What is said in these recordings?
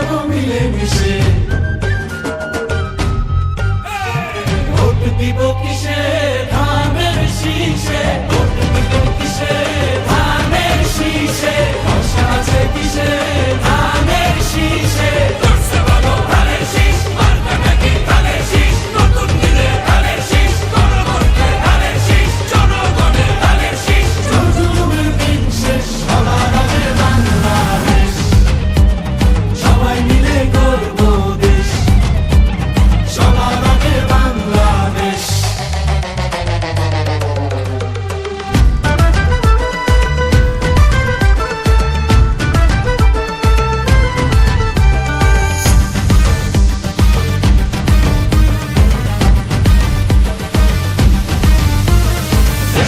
বাঁচাবো মিলে মিশে ভোট দিব কিসে? ধানের শীষে।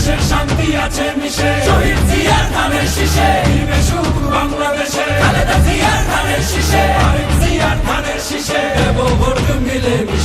দেশের শান্তি আছে মিশে। শহীদ জিয়ার ধানের শীষে। দিবে সুখ বাংলাদেশে। খালেদা জিয়ার ধানের শীষে। আরেক জিয়ার ধানের শীষে। দেব ভোট মিলে মিশে